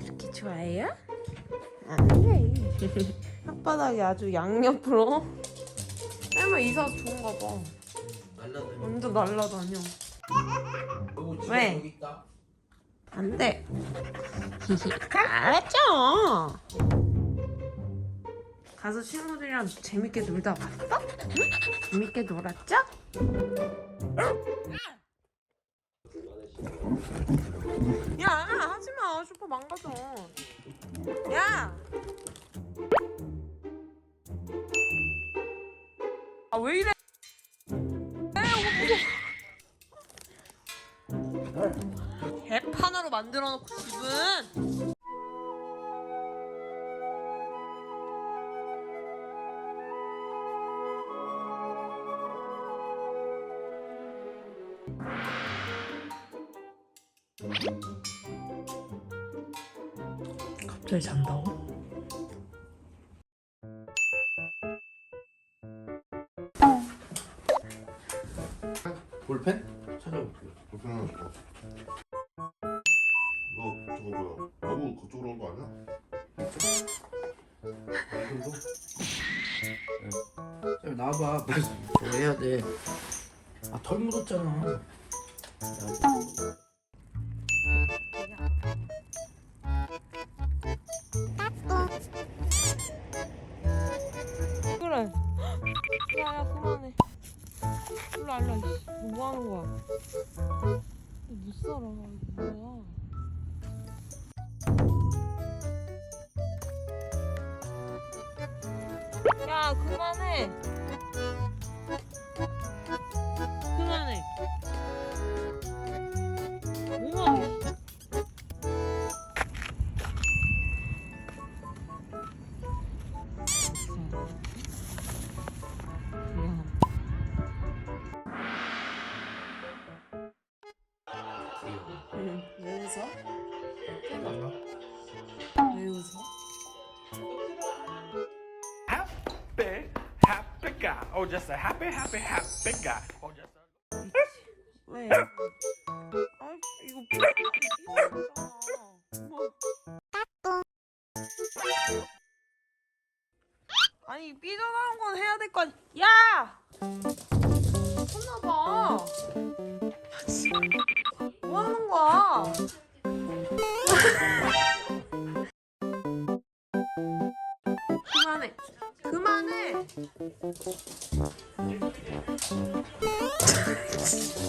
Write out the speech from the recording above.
이렇게 좋아해요? 아니 네. 혓바닥이 아주 양옆으로. 쌤은 이사 좋은가 봐. 날라다니 완전 날라다녀? 어, 왜? 여기 있다? 안돼. 알았죠? 그렇죠. 가서 친구들이랑 재밌게 놀다 왔어? 응? 재밌게 놀았죠? 야 하지마 슈퍼 망가져 야 아 왜 이래 개판으로 만들어 놓고 집은 갑자기 잔다고? 볼펜? 찾아볼게요. 불편한 거. 너 저거 뭐야? 너무 그쪽으로 온 거 아니야? 나와봐. 빨리 저거 해야 돼. 아 털 묻었잖아. 그래. 야야 그만해. 일로 알라. 뭐 하는 거야? 못 살아. 뭐야? 야. 그만해. 응, 왜 웃어? 왜 웃어? happy, happy guy. Oh, just a happy, happy, happy guy. Oh, just a. 왜? 아, 이거 삐져나잖아. 아니 삐져나온 건 해야 될 거 아니? 야! 그만해. 그만해.